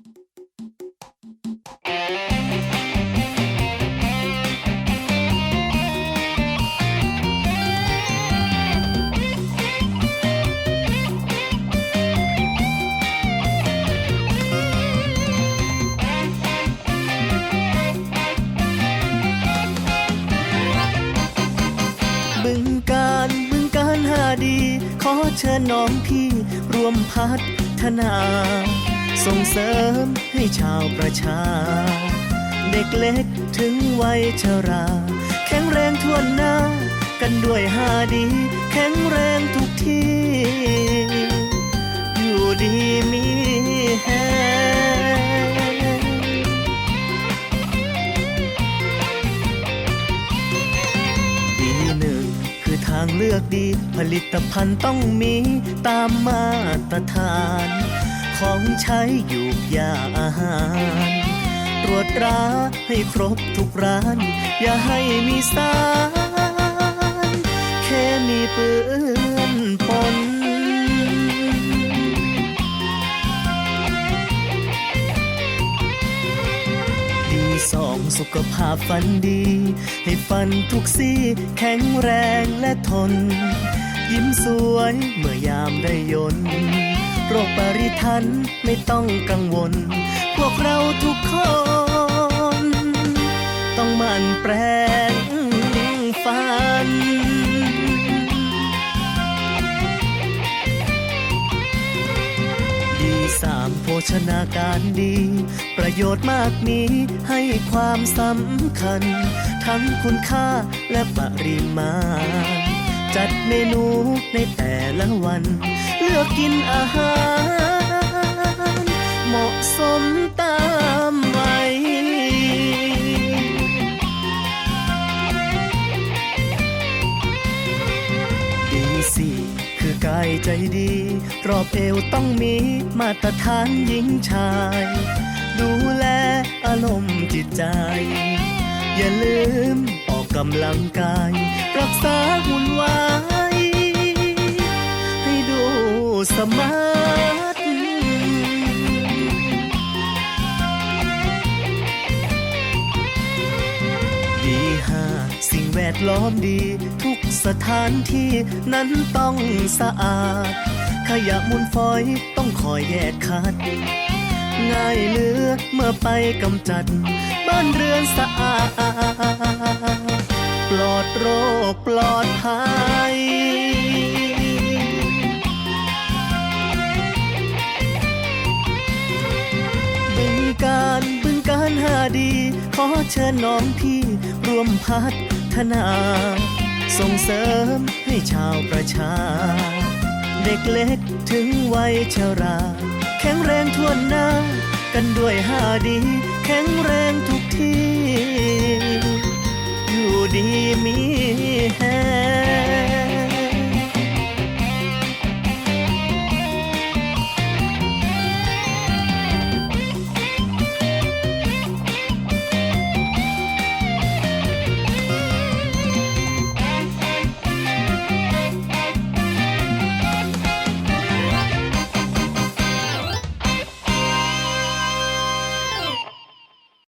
บึงการบึงการหาดี ขอเชิญน้องพี่รวมพัฒนา ส่งเสริมให้ชาวประชา เด็กเล็กถึงวัยชรา แข็งแรงทั่วหน้า กันด้วยหาดี แข็งแรงทุกที่ อยู่ดีมีแฮดีหนึ่งคือทางเลือกดี ผลิตภัณฑ์ต้องมีตามมาตรฐาน ของใช้อยู่ยาอาหาร ตรวจตราให้ครบทุกร้าน อย่าให้มีสารเคมีเปื้อนปนดีสองสุขภาพฟันดี ให้ฟันทุกซี่แข็งแรงและทน ยิ้มสวยเมื่อยามได้ยนต์ โรคปริทันไม่ต้องกังวล พวกเราทุกคน ต้องมันแปรงฟัน ดีสามโภชนาการดี ประโยชน์มากมีให้ความสำคัญ ทั้งคุณค่าและปริมาณ จัดเมนู ในแต่ละวัน เลือกกินอาหาร เหมาะสมตามวัยดีสี่คือกายใจดี รอบเอวต้องมีมาตรฐานหญิงชาย ดูแลอารมณ์จิตใจ อย่าลืมออกกำลังกาย ดล้อมดี ทุกสถานที่นั้นต้องสะอาด ขยะมูลฝอยต้องคอยแยกคัด ง่ายเหลือเมื่อไปกำจัด บ้านเรือนสะอาด ปลอดโรคปลอดภัยบึงการบึงการหาดี ขอเชิญน้องพี่ร่วมพัฒ นา ส่งเสริมให้ชาวประชา เด็กเล็กถึงวัยชรา แข็งแรงทั่วหน้า กันด้วยหาดี แข็งแรงทุกที่